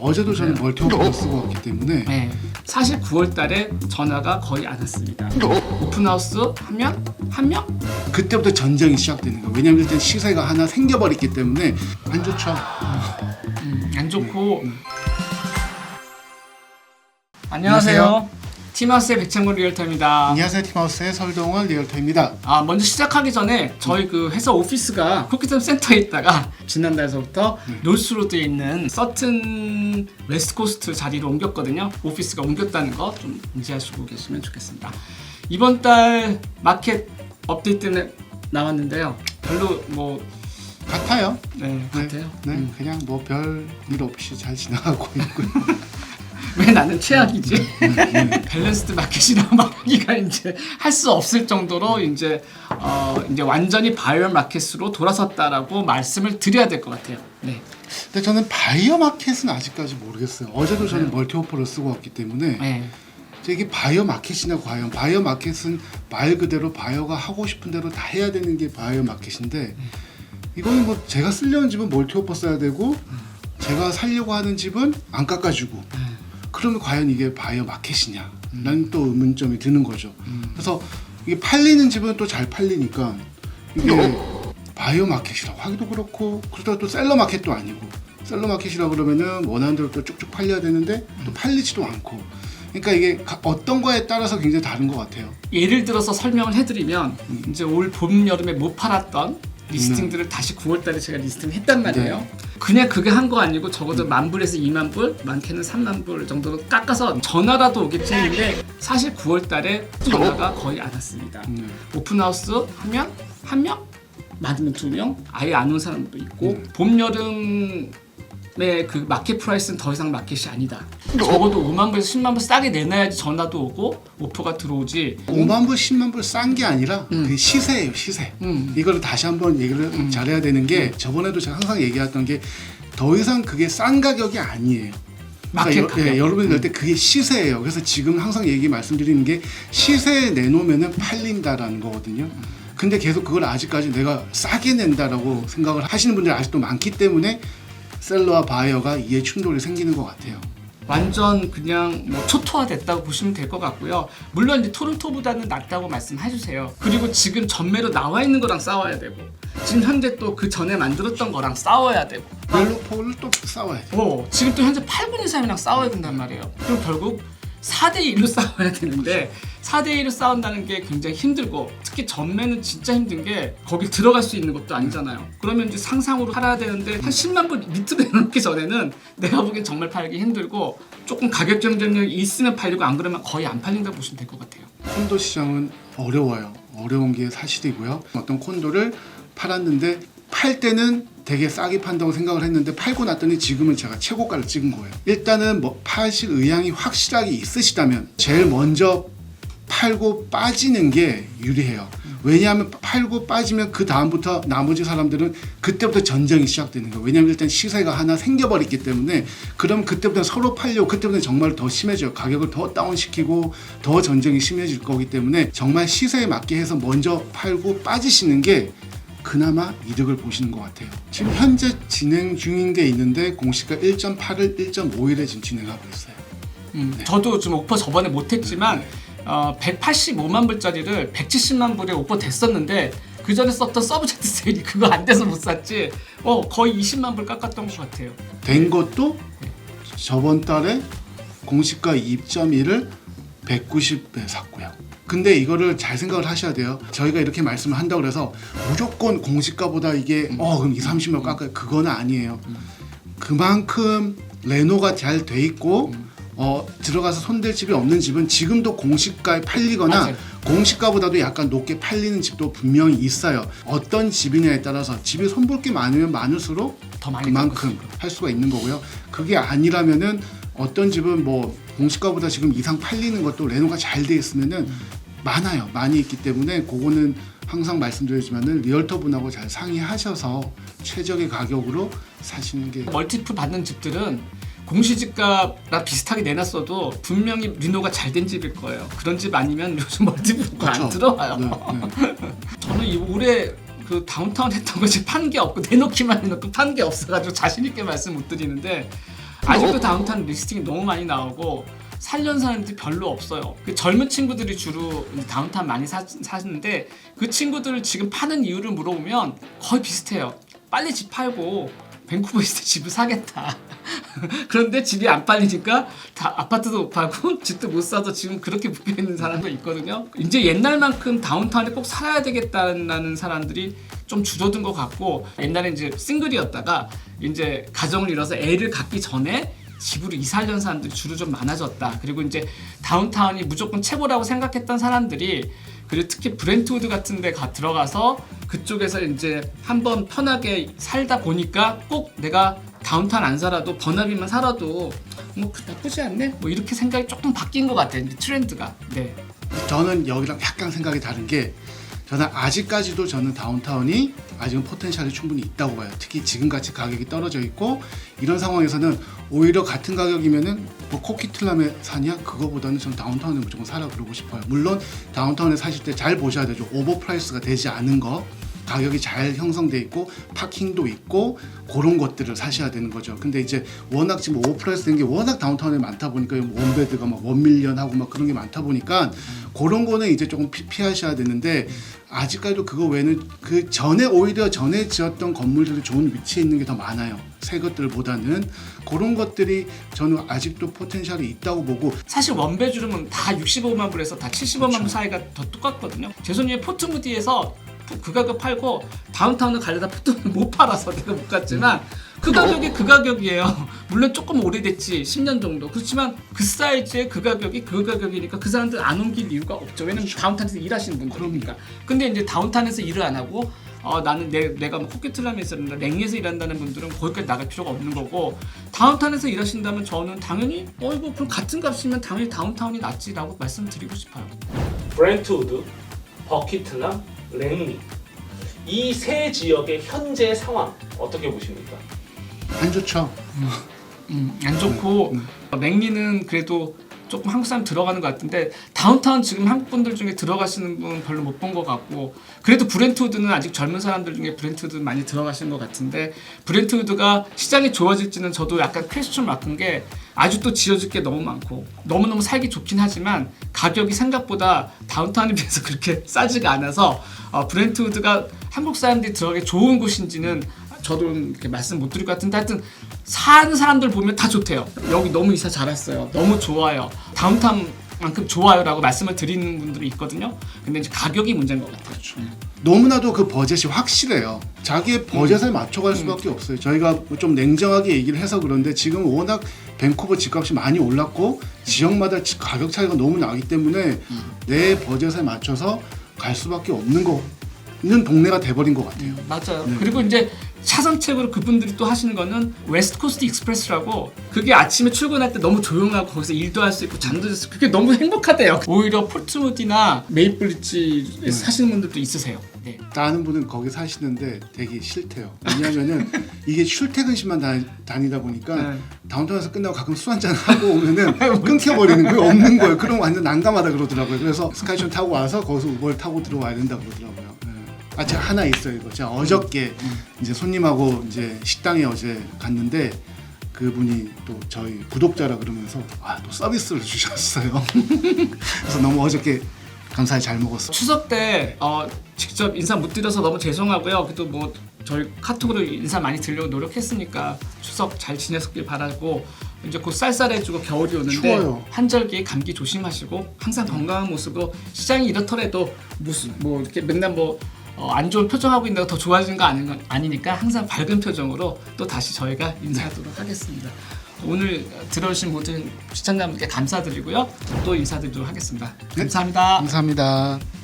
어제도 저는 멀티오프를 쓰고 왔기 때문에 네. 사실 9월 달에 전화가 거의 안 왔습니다. 오픈하우스 하면 한 명? 그때부터 전쟁이 시작되는 거예요. 왜냐면 일단 시세가 하나 생겨버렸기 때문에 안 좋죠. 음, 안 좋고. 네, 안녕하세요. 안녕하세요. 티마스의 백창곤 리얼터입니다. 안녕하세요. 팀하우스의 설동원 리얼터입니다. 아 먼저 시작하기 전에 저희 그 회사 오피스가 쿠키점 센터에 있다가 지난달서부터 롤스로드에 있는 서튼 웨스트코스트 자리로 옮겼거든요. 오피스가 옮겼다는 거 좀 인지하시고 계시면 좋겠습니다. 이번 달 마켓 업데이트는 나왔는데요. 별로 뭐 같아요. 네, 같아요. 네, 음. 그냥 뭐 별 일 없이 잘 지나가고 있고요. 왜 나는 최악이지? 네. 밸런스드 마켓이라 막기가 이제 할 수 없을 정도로 이제 어 이제 완전히 바이오 마켓으로 돌아섰다라고 말씀을 드려야 될 것 같아요. 네. 근데 저는 바이오 마켓은 아직까지 모르겠어요. 어제도 저는 멀티오프를 쓰고 왔기 때문에 네. 이게 바이오 마켓이나 과연 바이오 마켓은 말 그대로 바이오가 하고 싶은 대로 다 해야 되는 게 바이오 마켓인데 이거는 뭐 제가 쓰려는 집은 멀티 오퍼 써야 되고 제가 살려고 하는 집은 안 깎아주고 그러면 과연 이게 바이오 마켓이냐 라는 또 의문점이 드는 거죠. 그래서 이게 팔리는 집은 또 잘 팔리니까 이게 바이오 마켓이라고 하기도 그렇고 그러다 또 셀러 마켓도 아니고 셀러 마켓이라 그러면은 원하는 대로 또 쭉쭉 팔려야 되는데 또 팔리지도 않고. 그러니까 이게 가- 어떤 거에 따라서 굉장히 다른 것 같아요. 예를 들어서 설명을 해드리면 이제 올 봄 여름에 못 팔았던 리스팅들을 음. 다시 9월달에 제가 리스팅 했단 말이에요. 네. 그냥 그게 한 거 아니고 적어도 음. 만 불에서 2만 불, 많게는 3만 불 정도로 깎아서 전화라도 오겠지 했는데 사실 9월달에 전화가 거의 안 왔습니다. 음. 오픈하우스 하면 한 명, 많으면 두 명, 아예 안 온 사람도 있고 음. 봄 여름의 그 마켓 프라이스는 더 이상 마켓이 아니다. 적어도 5만 불에서 10만 불 싸게 내놔야지 전화도 오고 오퍼가 들어오지. 5만 불, 10만 불 싼 게 아니라 그 시세예요, 시세. 음. 이거를 다시 한번 얘기를 잘해야 되는 게 저번에도 제가 항상 얘기했던 게 더 이상 그게 싼 가격이 아니에요. 마켓 여- 가격. 예, 여러분이 낼때 그게 시세예요. 그래서 지금 항상 얘기 말씀드리는 게 시세에 내놓으면은 팔린다라는 거거든요. 근데 계속 그걸 아직까지 내가 싸게 낸다라고 생각을 하시는 분들이 아직도 많기 때문에 셀러와 바이어가 이해 충돌이 생기는 것 같아요. 완전 그냥 뭐 초토화됐다고 보시면 될 것 같고요. 물론 이제 토론토보다는 낫다고 말씀해 주세요. 그리고 지금 전매로 나와 있는 거랑 싸워야 되고 지금 현재 또 그 전에 만들었던 거랑 싸워야 되고 멜로포를 또 싸워야 돼. 어, 지금 또 현재 8분 이상이랑 싸워야 된단 말이에요. 그럼 결국 4대 1로 싸워야 되는데 4대 1로 싸운다는 게 굉장히 힘들고 특히 전매는 진짜 힘든 게 거기 들어갈 수 있는 것도 아니잖아요. 그러면 이제 상상으로 팔아야 되는데 한 10만 불 밑으로 내놓기 전에는 내가 보기엔 정말 팔기 힘들고 조금 가격 경쟁력이 있으면 팔리고 안 그러면 거의 안 팔린다고 보시면 될 것 같아요. 콘도 시장은 어려워요. 어려운 게 사실이고요. 어떤 콘도를 팔았는데 팔 때는 되게 싸게 판다고 생각을 했는데 팔고 났더니 지금은 제가 최고가를 찍은 거예요. 일단은 뭐 파실 의향이 확실하게 있으시다면 제일 먼저 팔고 빠지는 게 유리해요. 왜냐하면 팔고 빠지면 그 다음부터 나머지 사람들은 그때부터 전쟁이 시작되는 거예요. 왜냐하면 일단 시세가 하나 생겨버렸기 때문에 그럼 그때부터 서로 팔려고 그때부터 정말 더 심해져요. 가격을 더 다운시키고 더 전쟁이 심해질 거기 때문에 정말 시세에 맞게 해서 먼저 팔고 빠지시는 게 그나마 이득을 보시는 것 같아요. 지금 현재 진행 중인 게 있는데 공시가 1.8을 1.5일에 지금 진행하고 있어요. 음, 저도 좀 오퍼 저번에 못했지만 어, 185만 불짜리를 170만 불에 오퍼 됐었는데 그 전에 썼던 서브젝트 세일이 그거 안 돼서 못 샀지. 어 거의 20만 불 깎았던 것 같아요. 된 것도 저번 달에 공시가 2.1을 190에 샀고요. 근데 이거를 잘 생각을 하셔야 돼요. 저희가 이렇게 말씀을 한다고 해서 무조건 공시가보다 이게 어 그럼 2, 30만 깎아요. 그거는 아니에요. 그만큼 레노가 잘 돼 있고 어 들어가서 손댈 집이 없는 집은 지금도 공시가에 팔리거나 맞아요. 공시가보다도 약간 높게 팔리는 집도 분명히 있어요. 어떤 집이냐에 따라서 집이 손볼 게 많으면 많을수록 더 많이 그만큼 할 수가 있는 거고요. 그게 아니라면은 어떤 집은 뭐 공시가보다 지금 이상 팔리는 것도 레노가 잘 돼 있으면은 많아요. 많이 있기 때문에 그거는 항상 말씀드리지만은 리얼터 분하고 잘 상의하셔서 최적의 가격으로 사시는 게 멀티플 받는 집들은 공시지가랑 비슷하게 내놨어도 분명히 리노가 잘 된 집일 거예요. 그런 집 아니면 요즘 멀티플가 안 그렇죠. 들어와요. 네, 네. 저는 이 올해 그 다운타운 했던 거지 판게 없고 내놓기만 해놓고 판 게 없어가지고 자신 있게 말씀 못 드리는데 아직도 다운타운 리스팅이 너무 많이 나오고 살려는 사람들이 별로 없어요. 그 젊은 친구들이 주로 다운타운 많이 사, 사는데 그 친구들을 지금 파는 이유를 물어보면 거의 비슷해요. 빨리 집 팔고 밴쿠버에 있을 때 집을 사겠다. 그런데 집이 안 팔리니까 다 아파트도 못 팔고 집도 못 사서 지금 그렇게 묶여 있는 사람도 있거든요. 이제 옛날만큼 다운타운에 꼭 살아야 되겠다는 사람들이 좀 줄어든 것 같고 옛날에 이제 싱글이었다가 이제 가정을 이뤄서 애를 갖기 전에 집으로 이사하려는 사람들이 주로 좀 많아졌다. 그리고 이제 다운타운이 무조건 최고라고 생각했던 사람들이 그리고 특히 브렌트우드 같은 데 가 들어가서 그쪽에서 이제 한번 편하게 살다 보니까 꼭 내가 다운타운 안 살아도 번화비만 살아도 뭐 그- 나쁘지 않네. 뭐 이렇게 생각이 조금 바뀐 것 같아요. 트렌드가. 네. 저는 여기랑 약간 생각이 다른 게 저는 아직까지도 저는 다운타운이 아직은 포텐셜이 충분히 있다고 봐요. 특히 지금같이 가격이 떨어져 있고 이런 상황에서는 오히려 같은 가격이면은 뭐 코키틀람에 사냐 그거보다는 저는 다운타운에 무조건 사라 그러고 싶어요. 물론 다운타운에 사실 때 잘 보셔야 되죠. 오버프라이스가 되지 않은 거 가격이 잘 형성돼 있고 파킹도 있고 그런 것들을 사셔야 되는 거죠. 근데 이제 워낙 지금 오프라이스 된 게 워낙 다운타운에 많다 보니까 원베드가 막 원밀리언 하고 막 그런 게 많다 보니까 그런 거는 이제 조금 피, 피하셔야 되는데 아직까지도 그거 외에는 그 전에 오히려 전에 지었던 건물들이 좋은 위치에 있는 게 더 많아요. 새 것들보다는 그런 것들이 저는 아직도 포텐셜이 있다고 보고 사실 원베드룸은 다 65만 불에서 다 75만 불 사이가 더 똑같거든요. 제 손님이 포트무디에서 그 가격 팔고 다운타운을 가려다 포트무디 못 팔아서 내가 못 갔지만 그 가격이 그 가격이에요. 물론 조금 오래됐지 10년 정도. 그렇지만 그 사이즈의 그 가격이 그 가격이니까 그 사람들 안 옮길 이유가 없죠. 왜냐면 다운타운에서 일하시는 분들이니까. 근데 이제 다운타운에서 일을 안 하고 어, 나는 내, 내가 뭐 코끼틀람에서 일한다, 랭에서 일한다는 분들은 거기까지 나갈 필요가 없는 거고 다운타운에서 일하신다면 저는 당연히 어이구 그럼 같은 값이면 당연히 다운타운이 낫지라고 말씀드리고 싶어요. 브렌트우드, 버키틀람, 랭리 이 세 지역의 현재 상황 어떻게 보십니까? 안 좋죠. 음, 안 좋고 랭리는 그래도 조금 한국 사람 들어가는 것 같은데 다운타운 지금 한국 분들 중에 들어가시는 분 별로 못 본 것 같고 그래도 브렌트우드는 아직 젊은 사람들 중에 브렌트우드 많이 들어가시는 것 같은데 브렌트우드가 시장이 좋아질지는 저도 약간 퀘스천 마크인 게 아직도 지어질 게 너무 많고 너무너무 살기 좋긴 하지만 가격이 생각보다 다운타운에 비해서 그렇게 싸지가 않아서 어, 브렌트우드가 한국 사람들이 들어가기 좋은 곳인지는 저도 이렇게 말씀 못 드릴 것 같은데 하여튼 사는 사람들 보면 다 좋대요. 여기 너무 이사 잘 왔어요. 너무 좋아요. 다운타운 만큼 좋아요라고 말씀을 드리는 분들이 있거든요. 근데 이제 가격이 문제인 것 같아요. 너무나도 그 버젯이 확실해요. 자기의 버젯에 맞춰갈 수밖에 없어요. 저희가 좀 냉정하게 얘기를 해서 그런데 지금 워낙 밴쿠버 집값이 많이 올랐고 지역마다 지- 가격 차이가 너무 나기 때문에 내 버젯에 맞춰서 갈 수밖에 없는 거는 동네가 돼버린 것 같아요. 맞아요. 그리고 이제 차선책으로 그분들이 또 하시는 거는 웨스트 코스트 익스프레스라고 그게 아침에 출근할 때 너무 조용하고 거기서 일도 할 수 있고 잠도 잘 수 있고 그게 너무 행복하대요. 오히려 포트무디나 메이플리치에 사시는 분들도 있으세요. 네. 나는 분은 거기 사시는데 되게 싫대요. 왜냐하면은 이게 출퇴근시만 다, 다니다 보니까 네. 다운타운에서 끝나고 가끔 술 한잔 하고 오면은 끊겨버리는 거예요. 없는 거예요. 그럼 완전 난감하다 그러더라고요. 그래서 스카이션 타고 와서 거기서 우버를 타고 들어와야 된다 그러더라고요. 네. 아 제가 하나 있어요. 이거 제가 어저께 이제 손님하고 이제 식당에 어제 갔는데 그분이 또 저희 구독자라 그러면서 아 또 서비스를 주셨어요. 그래서 너무 어저께 감사히 잘 먹었어. 추석 때 어, 직접 인사 못 드려서 너무 죄송하고요. 그래도 뭐 저희 카톡으로 인사 많이 드리려고 노력했으니까 추석 잘 지냈길 바라고 이제 곧 쌀쌀해지고 겨울이 오는데 추워요. 한절기 감기 조심하시고 항상 건강한 모습으로 시장이 이렇더라도 무슨 뭐 이렇게 맨날 뭐 안 좋은 표정하고 있는데 더 좋아지는 거 아니, 아니니까 항상 밝은 표정으로 또 다시 저희가 인사하도록 하겠습니다. 오늘 들어오신 모든 시청자분께 감사드리고요. 또 인사드리도록 하겠습니다. 감사합니다. 감사합니다.